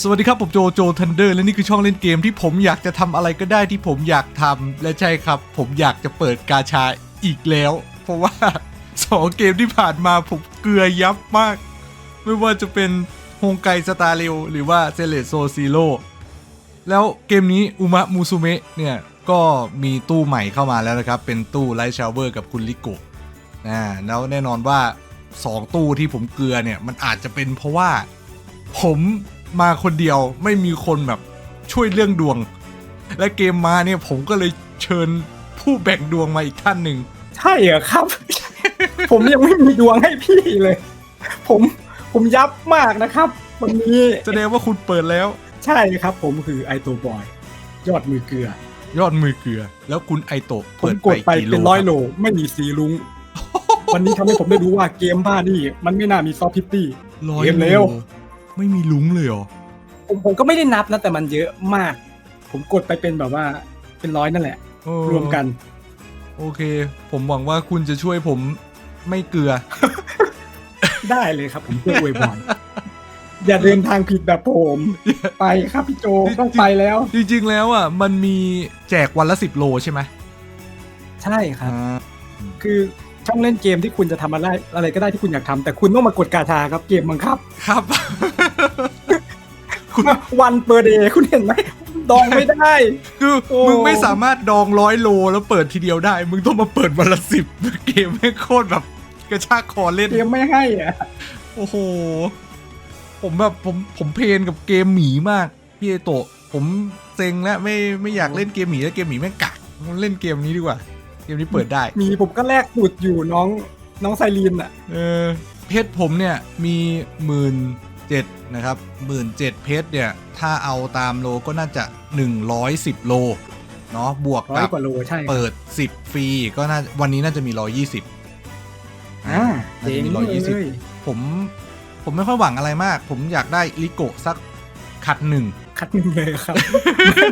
สวัสดีครับ ผมโจโจทันเดอร์และนี่คือช่องเล่นเกมที่ผมอยากจะทำอะไรก็ได้ที่ผมอยากทำและใช่ครับ ผมอยากจะเปิดกาชาอีกแล้ว เพราะว่าสองเกมที่ผ่านมาผมเกลือยับมาก ไม่ว่าจะเป็นฮงไกสตาร์เรลหรือว่าเซเลโซซีโร่แล้วเกมนี้อุมะมูซุเมะเนี่ยก็มีตู้ใหม่เข้ามาแล้วนะครับ เป็นตู้ไลท์ชาวเวอร์กับคุณลิโกะนะแล้วแน่นอนว่า 2 ตู้ที่ผมเกลือเนี่ยมันอาจจะเป็นเพราะว่าผม มาคนเดียวไม่มีคนแบบช่วยเรื่องดวง และเกมมาเนี่ยผมก็เลยเชิญผู้แบ่งดวงมาอีกท่านหนึ่งใช่เหรอครับ ผมยังไม่มีดวงให้พี่เลย ผมผมยับมากนะครับวันนี้แสดงว่าคุณเปิดแล้ว ใช่ครับ ผมคือไอตัวบอย ยอดมือเกลือ ยอดมือเกลือ แล้วคุณไอโตะผมเปิดกดไปกี่เป็นร้อยคโล ไม่มีสีลุง วันนี้ทำให้ผมได้รู้ว่าเกมบ้านี่มันไม่น่ามีซอฟต์พิตตี้ ร้อยเกมเร็ว โล ไม่มีลุงเลยเหรอ ผมผมก็ไม่ได้นับนะแต่มันเยอะมาก ผมกดไปเป็นแบบว่าเป็นร้อยนั่นแหละ เออรวมกัน โอเค ผมหวังว่าคุณจะช่วยผมไม่เกลือ ได้เลยครับ ผมเพื่ออวยพรอย่าเดินทางผิดแบบผมไปครับพี่โจต้องไปแล้ว จริงๆแล้วอะมันมีแจกวันละสิบโลใช่ไหมใช่ครับ อ่าคือช่องเล่นเกมที่คุณจะทำอะไรอะไรก็ได้ที่คุณอยากทำแต่คุณต้องมากดกาชาครับเกมบังคับ ครับ คุณวันเปอร์เดย์คุณเห็นไหมดองไม่ได้ คือโอ้ มึงไม่สามารถดองร้อยโลแล้วเปิดทีเดียวได้ มึงต้องมาเปิดวันละสิบเกมแม่งโคตรแบบกระชากคอเล่น เกมไม่ให้อะโอ้โห ผมแบบผมผมเพลนกับเกมหมีมาก พี่ไอโตะผมเซ็งแล้วไม่ไม่อยากเล่นเกมหมีแล้วเกมหมีแม่งกักเล่นเกมนี้ดีกว่า เกมนี้เปิดได้ มีผมก็แลกสูตรอยู่น้องน้องไซรีนอะ เออเพชรผมเนี่ยมีหมื่น เจ็ดนะครับหมื่นเจ็ดเพชรเนี่ย ถ้าเอาตามโลก็น่าจะ 110 โล เนาะบวกร้อยกับกว่าโลใช่เปิด 10 ฟรี ก็น่าวันนี้น่าจะมี 120อ่าน่าเจ๋จะงมีเลย120ผมผมไม่ค่อยหวังอะไรมาก ผมอยากได้ลิโกะสักคัดหนึ่ง คัดหนึ่งเลยครับ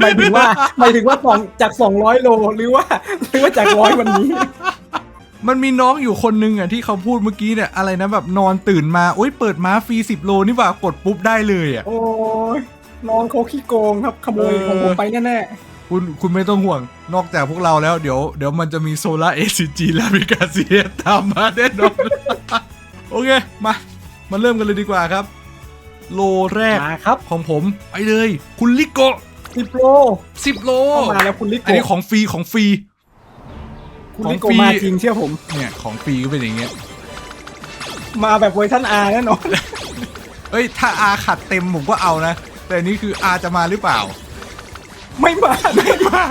หมายถึงว่าหมายถึงว่าสองจากสองร้อยโลหรือว่าหรือว่าจากร้อยวันนี้ มันมีน้องอยู่คนนึงอะที่เขาพูดเมื่อกี้เนี่ยอะไรนะแบบนอนตื่นมาโอ๊ยเปิดม้าฟรี10โลนี่หว่ากดปุ๊บได้เลยอะโอ้ยน้องเขาขี้โกงครับขโมยเออของผมไปแน่คุณคุณไม่ต้องห่วงนอกจากพวกเราแล้วเดี๋ยวเดี๋ยวมันจะมีโซล่าเอซีจีและมิกาเซียตามมาแน่นอนโอเคมามาเริ่มกันเลยดีกว่าครับ โลแรกๆมาครับของผมไปเลย คุณลิโกะสิบโล10โลเข้ามาแล้วคุณลิอันนี้โกของฟรีของฟรี คุณของลิโกฟรี มาจริงเชื่อผม เนี่ยของฟรีก็เป็นอย่างเงี้ย มาแบบเวอร์ชันอาร์แน่นอน เอ้ย ถ้าอาขัดเต็มผมก็เอานะ แต่อันนี้คืออาจะมาหรือเปล่า ไม่มาไม่มา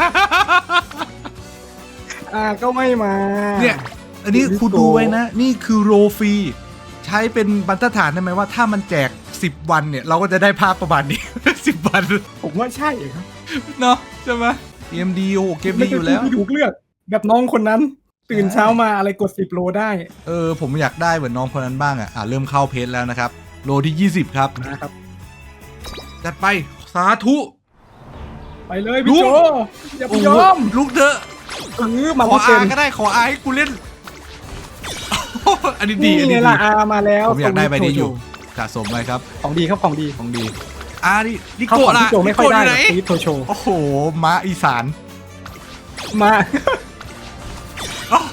อาก็ไม่มาเนี่ย อันนี้ลิโกคุณดูไว้นะ นี่คือโรฟรี ใช้เป็นบรรทัดฐานได้ไหมว่าถ้ามันแจก 10 วันเนี่ย เราก็จะได้ภาพประมาณนี้ 10 วัน ผมว่าใช่ครับเนาะใช่ไหมเกมดีโอเกมดีอยู่แล้ว ไม่ใช่ผู้ที่ถูกเลือก แบบน้องคนนั้น ตื่นเช้ามาอะไรกดสิบโลได้เออผมอยากได้เหมือนน้องคนนั้นบ้างอะอะเริ่มเข้าเพจแล้วนะครับ โลที่ 20 ครับ นะครับ จัดไปสาธุ ไปเลยพี่โจอย่าไปยอมลุกเถอะเออมาขอไม่เต็อามก็ได้ขออาให้กูเล่น อันนี้ดีนี่อันไงนี้ดีล่ะอามาแล้วผมอยากได้ใบนี้อยู่โชว์สะสมเลยครับ ของดีครับของดีของดีอาดิลิเข้าโกะของล่ะพี่โจไม่ค่อยได้ลิโกะไหนตีโชว์โชว์โอ้โหม้าอีสาน มา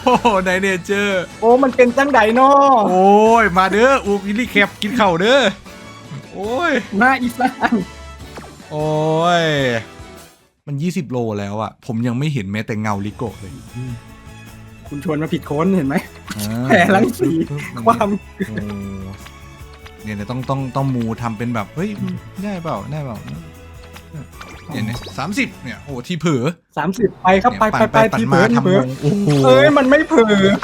โอ้โหไนเนเจอร์โอ้ มันเป็นจังไดนอโอ้ย มาเด้ออูกิลี่แคปกินเข่าวเด้อ โอ้ยมาอีสานโอ้ย มัน 20 โลแล้วอะผมยังไม่เห็นแม้แต่เงาลิโกะเลยคุณชวนมาผิดคนเห็นไหมอ่าแผลลังสีความโอ้เนี่ยเนี่ยต้องต้องต้องมูทำเป็นแบบ เฮ้ย ได้เปล่า ได้เปล่า เนี่ยเนี่ยสามสิบเนี่ยโอ้ที่เผลอสามสิบไปครับไปไปไปปั่นที่มาเพิร์ที่ทำเพิวร์งโอ้โหเอ้ยมันไม่เผลอ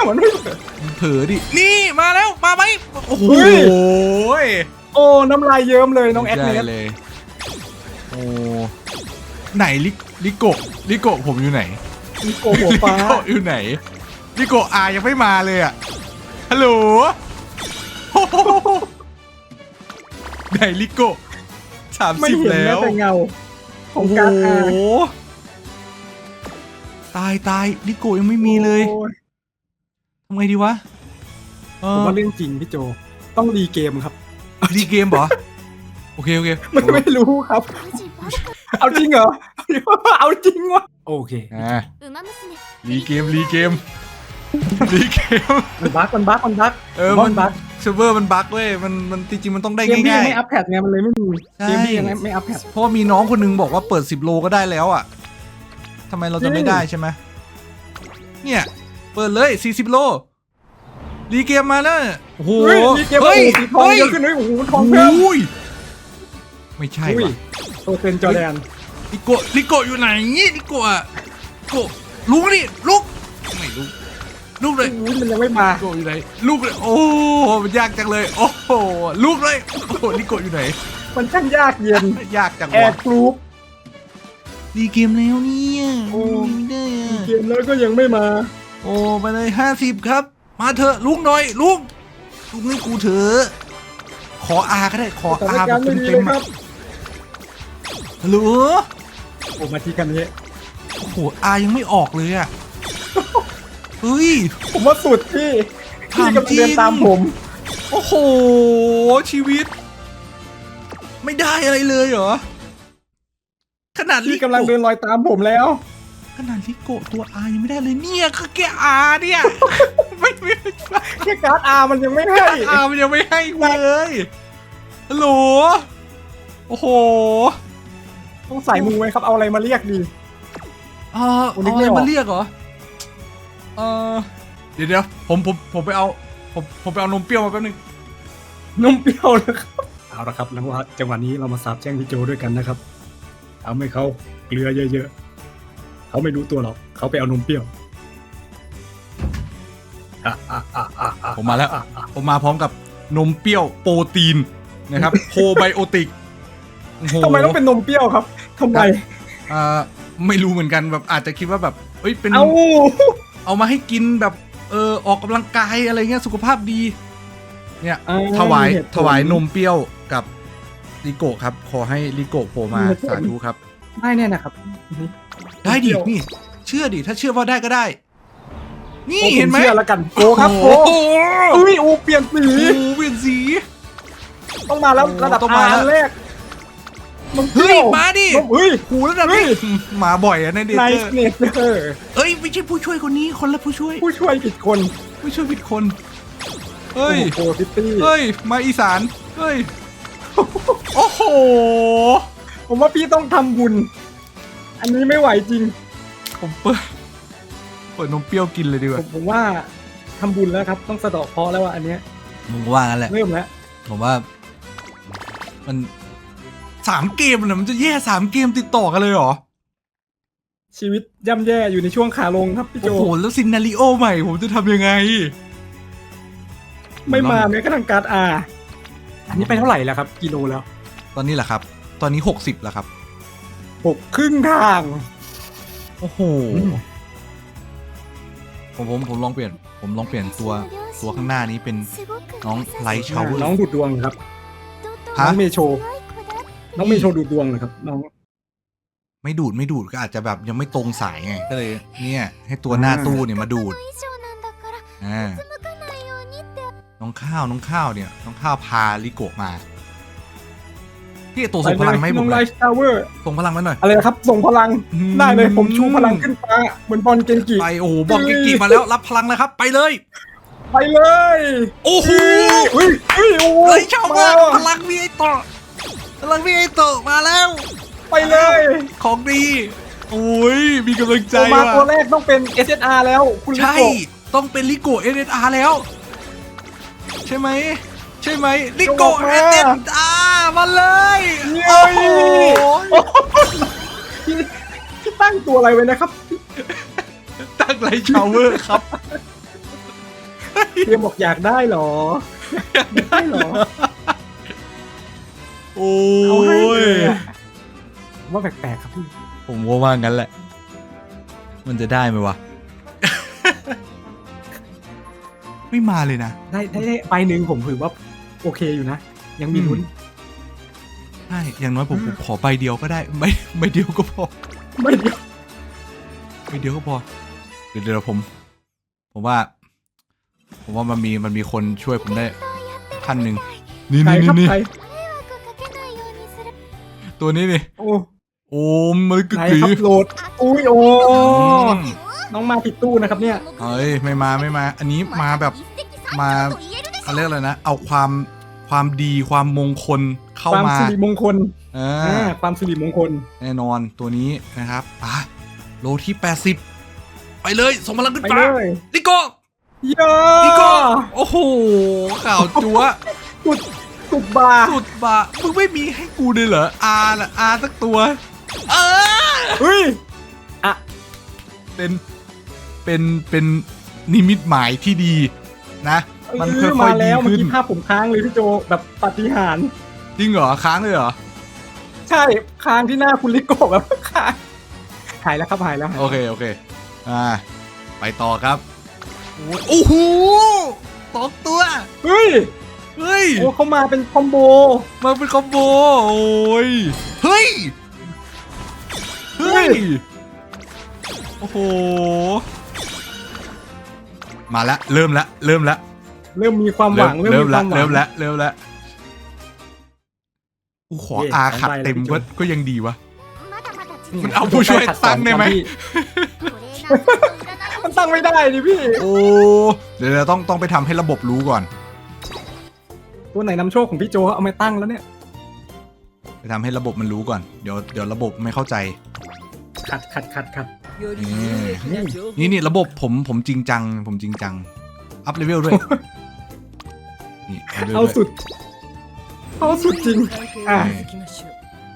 มันไม่เผลอเผลอดินี่มาแล้วมาไหมโอ้โหเฮ้ยโอ้น้ำลายเยิ้มเลยน้องแอดได้เนสเลยอ้ไหนลิลิโกะลิโกะผมอยู่ไหนมีโกหัวฟ้าลิโกะอยู่ไหนลิโกะอายังไม่มาเลยอะฮัลโหลโอ้โหไหนลิโกะสามไม่สิบเห็นแล้แม้วแต่เงา ของการโอ้าโหตายตายลิโกยังไม่มีเลยทำไงดีวะผมว่าเรื่องจริงพี่โจ ต้องรีเกมครับรีเกมเหรอโอเคโอเคมันไม่รู้ครับ เอาจริงเหรอ เอาจริงวะโอเครีเกมรีเกม รีเกม มันบั๊กมันบั๊กมันบั๊กเออ มัมันนบั๊กเซิร์ฟเวอร์มันบั๊กเว้ย มัน มันจริงๆมันต้องได้เกมพี่ยัง่างย ไม่อัพแพทไงมันเลยไม่มีใช่ เกมพี่ยังไม่อัพแพทๆเพราะว่ามีน้องคนนึงบอกว่าเปิด 10 โลก็ได้แล้วอะทำไมเราจะไม่ได้ใช่ไหมเนี่ย เปิดเลย 40 โลรีเกมมาแล้ว โอ้โห เฮ้ยมีเกมโอ้โหสีทองเยอะขึ้นเลยโอ้โหทองเพิ่มอุ้ยไม่ใช่อุ้ยว่ะ โตเซนจอร์แดนลิโกะลิโกะอยู่ไหนลิโกะอะลิโกะลุกดิลุกไม่ลุก ลุกเลยอุ้ยมันยังไม่มาลิโกะอยู่ไหนลุกเลยโอ้มันยากจังเลย โอ้โหลุกเลยโอ้โหลิโกะอยู่ไหน มันช่างยากเย็นยากจังแอวะร์กรุ๊ปดีเกมแล้วเนี่ยโอ้ไม่ได้อะเกมแล้วก็ยังไม่มา โอ้ไปเลยห้าสิบครับ มาเถอะลุกหน่อยลุกลุกให้กูเถอะขออาก็ได้ขอสถาอานแบการบณ์ไม่ดีเต็เลมยๆคอะรับฮัลโหลโอ้มาที่กันนี้โอ้โหอายังไม่ออกเลยอะ เฮ้ย ผมว่าสุดพี่พี่ถามกำลังจริงเดินตามผม โอ้โห ชีวิต ไม่ได้อะไรเลยเหรอ ขนาดลิพี่กำลังเดินรอยตามผมแล้ว ขนาดลิโกะตัวอายังไม่ได้เลยเนี่ยคือแกอาเนี่ยไม่ไม่ไม่แค่การ์ดอาร์มันยังไม่ให้ อามันยังไม่ให้กูเลยฮัลโหลโอ้โห ต้องใส่มือไว้ครับ เอาอะไรมาเรียกดีเออผมนึเอากอะไม่ไรออกมาเรียกเหรอ เออเดี๋ยวเดี๋ยวผมผมผมไปเอาผมผมไปเอานมเปรี้ยวมาแป๊บนึงนมเปรี้ยวเลยครับเอาละครับแล้วว่าจังหวะนี้เรามาสาบแช่งพี่โจด้วยกันนะครับทำให้เขาเกลือเยอะๆเขาไม่รู้ตัวหรอกเขาไปเอานมเปรี้ยวอะอะอะอะอะผมมาแล้ว อะอะผมมาพร้อมกับนมเปรี้ยวโปรตีนนะครับโพไบโอติกโอ้โห ทำไมต้องเป็นนมเปรี้ยวครับทำไม อ่าไม่รู้เหมือนกันแบบอาจจะคิดว่าแบบเอ้ยเป็นเอา เอามาให้กินแบบเออออกกำลังกายอะไรเงี้ยสุขภาพดี เนี่ยอ่ถวายเหตุผล ถวายนมเปรี้ยวกับลิโกะครับ ขอให้ลิโกะโผล่มาเหตุผลสาธุครับ ได้แน่นะครับ ได้ดินมเปรี้ยวนี่ เชื่อดิถ้าเชื่อว่าได้ก็ได้ นี่โอ้ผเห็นไหม เชื่อแล้วกันโกครับโกโอ้โหอุ้ยอูเปลี่ยนสี โอ้โหเปลี่ยนสี ต้องมาแล้วโอ้ระดับต้องอามาแล้วอันแรกนม เปเฮ้รี้ยยวมาดินมเฮ้ยหูแล้วนะเฮ้ยมาบ่อยอะในเดไนเจอส์ร์เนเจอร์เอ้ยไม่ใช่ผู้ช่วยคนนี้คนละผู้ช่วย ผู้ช่วยผิดคน ผู้ช่วยผิดคนเฮ้ยโอ้โหซิตี้เฮ้ยมาอีสานเฮ้ยโอ้โหผมว่าพี่ต้องทำบุญ อันนี้ไม่ไหวจริง ผมเปิดเปิดนมเปรี้ยวกินเลยดีกผว่ามผมว่าทำบุญแล้วครับ ต้องสะเดาะเคราะห์แล้วว่าอันเนี้ยผมว่างั้นแหละเริ่มแล้วผมว่า มัน สามเกมนะมันจะแย่สามเกมติดต่อกันเลยเหรอ ชีวิตย่ำแย่อยู่ในช่วงขาลงครับพี่โจ โอ้โห แล้วซินนาริโอใหม่ ผมจะทำยังไง ไม่มาแม้กระทั่งการ์ดอาอันนี้ไปเท่าไหร่แล้วครับ กิโลแล้ว ตอนนี้แหละครับ ตอนนี้หกสิบแล้วครับ หกครึ่งทาง โอ้โหอืมผมผมผมลองเปลี่ยน ผมลองเปลี่ยนตัวตัวข้างหน้านี้เป็นน้องไลท์ชาวเวอน้องร์ดูดดวงครับฮะน้องเมโช น้องมีโชว์ดูดวงเหรอครับน้อง ไม่ดูดไม่ดูดก็อาจจะแบบยังไม่ตรงสายไงก็เลย เนี่ย ให้ตัวหน้าตู้เนี่ยมาดูดน้องข้าวน้องข้าวเนี่ยน้องข้าวพาลิโกมาที่ตัวส่งพลังไม่หมดเลยส่งพลังมาหน่อยอะไรครับส่งพลังได้เลยผมชูพลังขึ้นฟ้าเหมือนบอลเกงกิไปโอ้บอลเกงกิมาแล้วรับพลังเลยครับ ไปเลย ไปเลย โอ้โหเฮ้ยเฮ้ยโอ้ยชอบมากพลังมีไอต่อ พลังวีไอโตะมาแล้ว ไปเลยของดีโอ้ยมีกำลังใจตัวมาว่ะตัวแรกต้องเป็น SSR แล้วคุณลิใช่โกะต้องเป็นลิโกเอเออาร์แล้ว ใช่ไหมใช่ไหมลิโกเอเออาร์มาเลยเย้โอ้โหที่ที่ตั้งตัวอะไรไว้นะครับ ตั้งไรชาวเวอร์ครับเตรียมบอกอยากได้เหรอ อยากได้เหรอ โอ้เอาให้ยเลยอะว่าแปลกๆครับพี่ผมว่าว่างั้นแหละ มันจะได้ไหมวะ ไม่มาเลยนะ ได้ได้ได้ใบหนึ่งผมถือว่าโอเคอยู่นะ ยังมีลุ้น ใช่ อย่างน้อยผมผมขอใบเดียวก็ได้ ไม่ใบเดียวก็พอไม่เดียวใบเดียวก็พอ เดี๋ยวเดี๋ยวผม ผมว่า ผมว่ามันมีมันมีคนช่วยผมได้ท่านหนึ่งนี่ใครนี่ครับนี่ใคร迷 ตัวนี้นี่โอ้โอ้มันกึกไหนกืครับอโหลด อุ้ยโอ้อืมน้องมาผิดตู้นะครับเนี่ยเอ้ยไม่มาไม่มา อันนี้มาแบบมาเขาเรียกอะไรนะ เอาความความดีความมงคลเข้าความมาสิริมงคลเออ่าอความสิริมงคล แน่นอนตัวนี้นะครับอะโลที่ 80 ไปเลยส่งพลังขึ้นไปฟ้าเลยลิโก้เยอลิโก้ะโอ้โหข่าวจัวสุด สุดบาสุดบะมึงไม่มีให้กูเลยเหรออาละอาสักตัว เออเฮ้ยอะเป็นเป็นเป็นนิมิตหมายที่ดีนะ มันเอค่ออยมาๆดีแล้วเมื่อขึ้น กี้ภาพผมค้างเลยพี่โจแบบปาฏิหารย์จริงเหรอ ค้างเลยเหรอ ใช่ค้างที่หน้าคุณลิโก้แบบค้างหายแล้วครับหายแล้วหายโอเค โอเค อ่า ไปต่อครับ โอ้โหสองตัว เฮ้ย เฮ้ย โอ้เขามาเป็นคอมโบ มาเป็นคอมโบ โอ้ย เฮ้ย เฮ้ย โอ้โห มาละ เริ่มละ เริ่มละ เริ่มมีความหวัง เริ่มมละวเริ่มละ เริ่มละกูขออาขัดเต็มก็ก็ยังดีวะ มันเอาผู้ช่วยตั้งได้ไหม มันตั้งไม่ได้ดิพี่ โอ้ เดี๋ยวเราต้องต้องไปทำให้ระบบรู้ก่อน ตัวไหนนำโชคของพี่โจเอามาตั้งแล้วเนี่ยไปทำให้ระบบมันรู้ก่อน เดี๋ยวเดี๋ยวระบบไม่เข้าใจ ขัดขัดขัดครับนี่นี่ระบบผมผมจริงจัง ผมจริงจัง อัพเลเวลด้วย นี่เอาสุด เอาสุดจริง อะ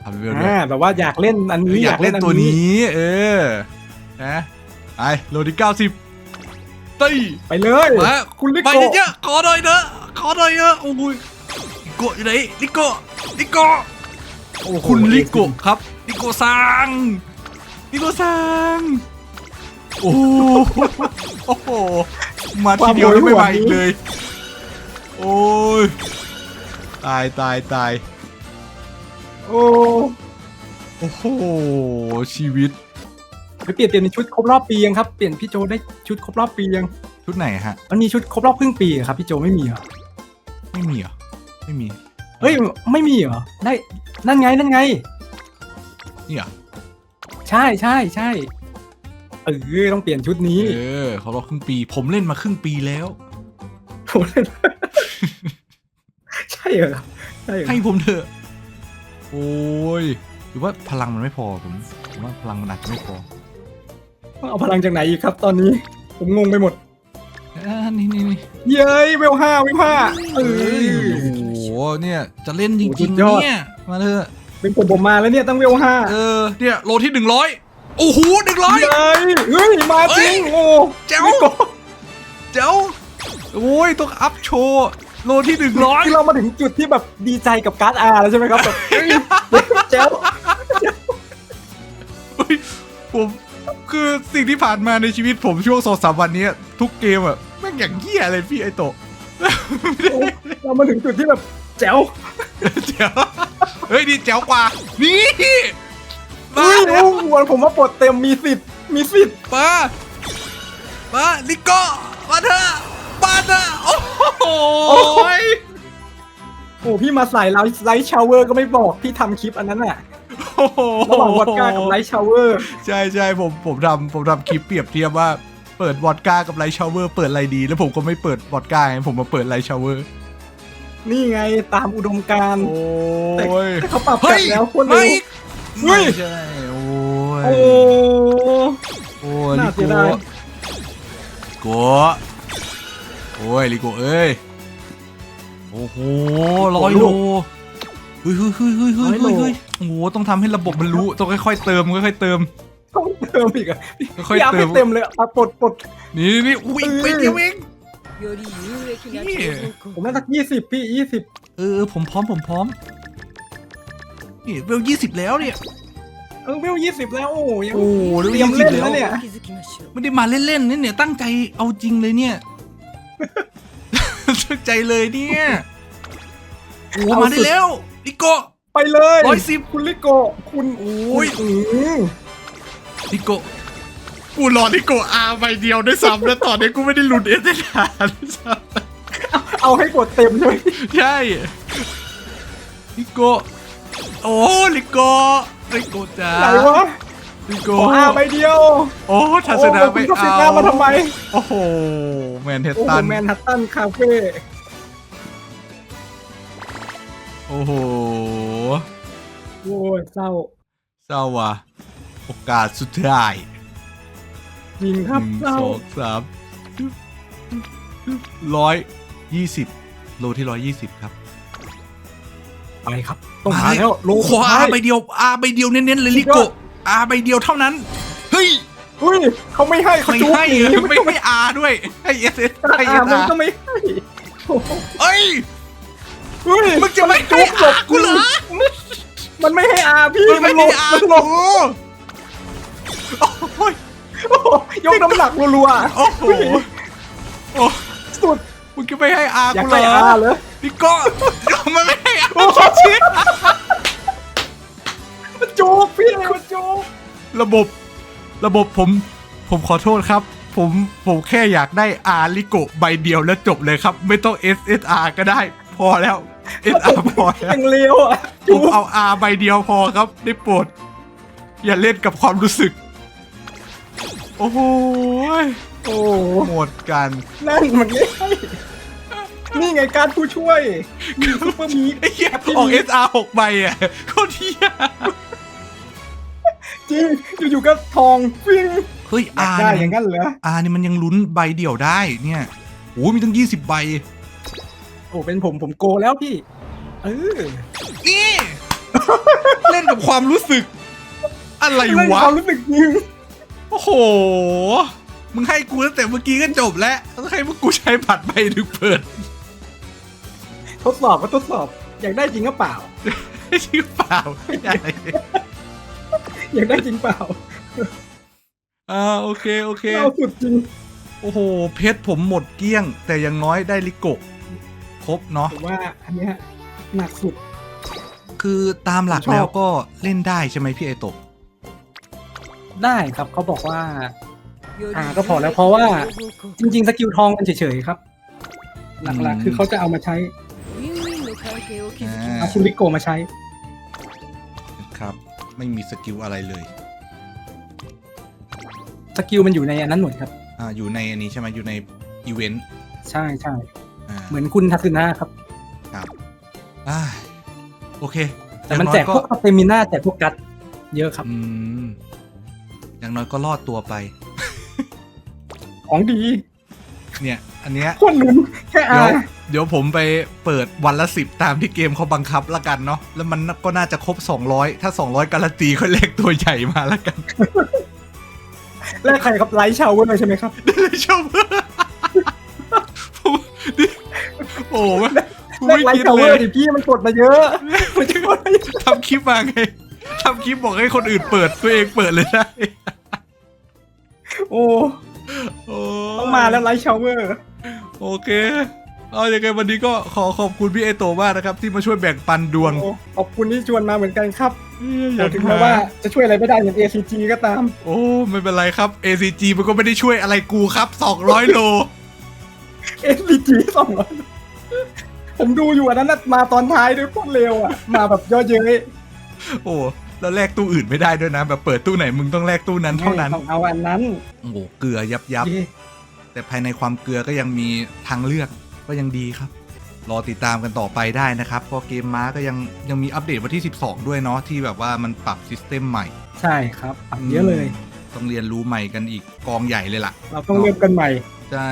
อัพเลเวลด้วยแบบว่าอยากเล่นอันนี้อยากเล่นตัวนี้ เออ นะไอโลที่เก้าสิบตีไปเลยมาคุณลิโกไปเยอะๆขอหน่อยเถอะ ขอหน่อยเถอะโอ้ยลิโกะอยู่ไหนลิโกะลิโกะโอ้โหคุณลิโกะครับลิโกะซังลิโกะซังโอ้โหโอ้โหมาทีเดียวแล้วไม่มาอีกเลย โอ้ยตายตายตายโอ้โอ้โหชีวิตไปเปลี่ยนเปลี่ยนเป็นชุดครบรอบปียังครับเปลี่ยนพี่โจได้ชุดครบรอบปียังชุดไหนฮะมันมีชุดครบรอบครึ่งปีครับพี่โจไม่มีเหรอ ไม่มีเหรอไม่มีเฮ้ยไม่มีเหรอได้นั่นไงนั่นไง นี่เหรอใช่ใช่ใช่เออต้องเปลี่ยนชุดนี้เออเขารอครึ่งปี ผมเล่นมาครึ่งปีแล้วผมเล่นใช่เหรอครับใช่เหรอให้ผมเถอะโอ้ยหรือว่าพลังมันไม่พอผมผมว่าพลังมันอาจจะไม่พอเอาพลังจากไหนอีกครับ ตอนนี้ผมงงไปหมด อ่านี่นี่นี่เย้ยเวลห้าเวลห้าเอเอ้ยอ โอ้โหเนี่ยจะเล่นจโอ้สุริงดๆยอดเนี่ยมาเถอะเป็นผมผมมาแล้วเนี่ยตั้งเวลห้าเออเนี่ยโลที่หนึ่งร้อยโอ้โหหนึ่งร้อย เย้ยเฮ้ยมาจริงโอ้เจ๋วลิโก้เจ้าโอ้ยต้องอัพโชว์โลที่หนึ่งร้อยคือเรามาถึงจุดที่แบบดีใจกับการ์ดอาร์แล้วใช่ไหมครับแบบเฮ้ยเจ้าผมคือสิ่งที่ผ่านมาในชีวิตผมช่วงสองสามวันนี้ทุกเกมอะแม่งอย่างเหี้ยเลยพี่ไอโตะเรามาถึงจุดที่แบบแจ๋วเจ๋วเฮ้ยนี่แจ๋วกว่า นี่มาเฮ้ยแล้วโอ้โหผมว่าปลดเต็มมีสิทธิ์มีสิทธิ์มามาลิโก้มาเถอะมาเถอะโอ้โหยโอ้พี่มาใส่ไลท์ไลท์ชาวเวอร์ก็ไม่บอกพี่ทำคลิปอันนั้นน่ะโอ้โหระหว่างวอดก้ากับไลท์ชาวเวอร์ ใช่ใช่ผมผมทำผมทำคลิปเปรียบเทียบว่า เปิดวอดก้ากับไลท์ชาวเวอร์เปิดอะไรดี แล้วผมก็ไม่เปิดวอดก้าไงผมมาเปิดไลท์ชาวเวอร์นี่ไงตามอุดมการณ์โอ้ยแต่เขาปรับเฮ้กัยนแล้วคนไม่เร็ว เฮ้ไม่ย ใช่โอ้ยโอ้ โอ้ยน่าลิเสีโกยดายโกโอ้ยลิโกเอ้ยโอ้โหร้อยโลเฮ้ยเฮ้ยเฮ้ยเฮ้ยเฮ้ยเฮ้ยเฮ้ยโอ้โหต้องทำให้ระบบมันรู้ต้องค่อยๆเติมค่อยๆเติมต้อง เติมอีกอะ ค่อย พี่อัพ ๆเติ ให้ ม เต็มเลยอ่ะปลดปลด นี่นี่นี่อุ้ยไปเดียวเอง より有益な情報 ผมน่าสักยี่สิบพี่ยี่สิบ เออผมพร้อมผมพร้อม นี่เวลยี่สิบแล้วเนี่ย เออเวลยี่สิบแล้วโอ้ยัง โอ้โหเร็ว เตรียม ยี่สิ เล่ บ น แล้ว แล้วเนี่ย 気づきましょう ไม่ได้มาเล่นๆนี่เนี่ยตั้งใจเอาจริงเลยเนี่ย ตั้งใจเลยเนี่ยโอ้มาได้แล้วลิโกะ ไปเลย ร้อยสิบ คุณลิโกะคุณ โอ้ย อืม ลิโกะกูรอลิโกะอาใบเดียวด้วยซ้ำแล้วตอนนี้กูไม่ได้หลุดเอเดนหาด้วยซ้เอาให้กดเต็มใช่ไหมำใช่ลิโกะโอ้ลิโกะลิโกะจ้าไหนวะลิขโกะออาใบเดียว โอ้ทัศนะโอ้ไม่คุณทัศเอานะมาทำไมโอ้โหแมนเฮตโอ้โหตันแมนฮัตตันคาเฟ่โอ้โหโอ้ยเศร้า เศร้าว่ะ โอกาสสุดท้ายจริงครับหนึ่งเศร้าสองสามร้อยยี่สิบโลที่ร้อยยี่สิบครับไปครับ ต้องมาแล้วโลขออาใบเดียวอาใบเดียวเน้นๆเลยลิโกะอาใบเดียวเท่านั้น เฮ้ย เฮ้ยเขาไม่ให้เขาไม่จุ๊บให้หนีไม่ไม่ไม่อาด้วยให้เอสเอสต้องให้เออาสมันอาก็ไม่ให้โอ้โหเอ้ยเฮ้ยมึงจะไม่ให้อากูเหรอมันไม่ให้อาพี่มันไม่ลให้งอามันลกูงโอ้ย โอ้โหยกน้ำหนักรัวโอ้โหโอ้ๆสุดมึงจะไม่ให้อาอยากกูเหรได้ออาเลยลิโกะมันไม่ให้อาโอ้โหชิดมันจูบพี่มันจูบระบบ ระบบผม ผมขอโทษครับ ผมผมแค่อยากได้อาลิโกะใบเดียวแล้วจบเลยครับ ไม่ต้อง SSR ก็ได้ พอแล้ว SR พอแล้วยังเลี้ยวอะผจูมบเอาอาใบเดียวพอครับ ได้โปรด อย่าเล่นกับความรู้สึก โอ้โหยโอ้หมดกัน นั่นมันไม่ให้นี่ไงการผู้ช่วยมีซุปเปอร์มีไอ้เหี้ยออก SR หกใบอะโคตรเหี้ยจริง อยู่ๆก็ทองฟิ้งเฮ้ยอยาอากได้อเนี่ย่างนั้นเหรอ อานี่มันยังลุ้นใบเดียวได้เนี่ยโอ้มีตั้ง 20 ใบ โอ้เป็นผมผมโกแล้วพี่ เออนี่ เล่นกับความรู้สึก อะไรเล่นวะ ความรู้สึกจริง โอ้โห มึงให้กูตั้งแต่เมื่อกี้ก็จบแล้วแล้วให้พวกกูใช้บัตรใบหนึ่งเปิดทดสอบก็ทดสอบ อยากได้จริงก็เปล่าให้จริงเปล่าไม่ใช่อยากได้จริงเปล่าอ่าโอเคโอเคเอาสุดจริง โอ้โห เพชรผมหมดเกลี้ยง แต่อยังน้อยได้ลิโกะครบเนาะ ผมว่าอันเนี้ยหนักสุด คือตามหลักชอบแล้วก็เล่นได้ใช่ไหมพี่ไอโตะ ได้ครับเขาบอกว่า อ่าก็พอแล้วเพราะว่าจริง ๆ สกิลทองมันเฉยๆครับ หลักๆคือเขาจะเอามาใช้เอาคุริโกมาใช้ ครับ ไม่มีสกิลอะไรเลย สกิลมันอยู่ในอันนั้นหมดครับอ่าอยู่ในอันนี้ใช่ไหมอยู่ในอีเวนต์ใช่ใช่เหมือนคุณทัศนะครับ ครับอ่าโอเค แต่มันแจกพวกเตมิน่าแจกพวกกัดเยอะครับ อืม อย่างน้อยก็รอดตัวไป ของดีเนี่ย อันเนี้ยโคนลุ้นแค่เดี๋อายวเดี๋ยวผมไปเปิดวันละสิบตามที่เกมเขาบังคับละกันเนาะแล้วมันก็น่าจะครบ 200 ถ้า 200 การันตีค่อยเลขตัวใหญ่มาละกัน แลกใครครับไลท์ชาวเวอร์ใช่ไหมครับ เลยชมผมนี่โอ้ไม่กูแลกไม่ไลคิท์ดชาวเวเลอร์ยดิพี่มันกดมาเยอะมันจะกดมาเยอะทำคลิปมาไงทำคลิปบอกให้คนอื่นเปิดตัวเองเปิดเลยได้โอ้โอ้ต้องมาแล้วไลท์ชาวเวอร์ โอเคเอาอย่างไงวันนี้ก็ขอขอบคุณพี่ไอโตมากนะครับ ที่มาช่วยแบ่งปันดวงโอ้ขอบคุณที่ชวนมาเหมือนกันครับอยากถึงแม้ว่าจะช่วยอะไรไม่ได้เหมือน ACG ก็ตาม โอ้ไม่เป็นไรครับ ACG มันก็ไม่ได้ช่วยอะไรกูครับ 200 โล ACG สองร้อยผมดูอยู่อันนั้นน่ะมาตอนท้ายด้วยโคตรเร็วอะ มาแบบย่อเย้ยโอ้ แล้วแลกตู้อื่นไม่ได้ด้วยนะ แบบเปิดตู้ไหนมึงต้องแลกตู้นั้นเท่านั้นต้องเอาอันนั้นโอ้โหเกลือยับยับเย้แต่ภายในความเกลือก็ยังมีทางเลือกก็ยังดีครับ รอติดตามกันต่อไปได้นะครับเพราะเกมม้าก็ยังยังมีอัปเดตวันที่ 12 ด้วยเนาะที่แบบว่ามันปรับซิสเต็มใหม่ ใช่ครับปรับเยอะเลย ต้องเรียนรู้ใหม่กันอีกกองใหญ่เลยล่ะ เราต้องเริ่มกันใหม่ ใช่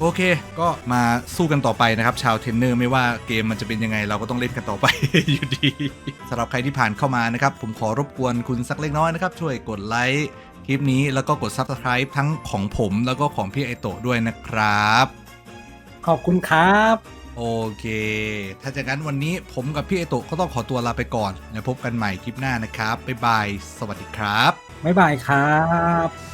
โอเค ก็มาสู้กันต่อไปนะครับ ชาวเทรนเนอร์ไม่ว่าเกมมันจะเป็นยังไงเราก็ต้องเล่นกันต่อไป อยู่ดีสำหรับใครที่ผ่านเข้ามานะครับ ผมขอรบกวนคุณสักเล็กน้อยนะครับ ช่วยกดไลค์คลิปนี้แล้วก็กด Subscribe ทั้งของผมแล้วก็ของพี่ไอโตะด้วยนะครับ ขอบคุณครับ โอเค ถ้าจากนั้นวันนี้ผมกับพี่เอโตะก็ต้องขอตัวลาไปก่อน แล้วพบกันใหม่คลิปหน้านะครับ บ๊ายบาย สวัสดีครับ บ๊ายบายครับ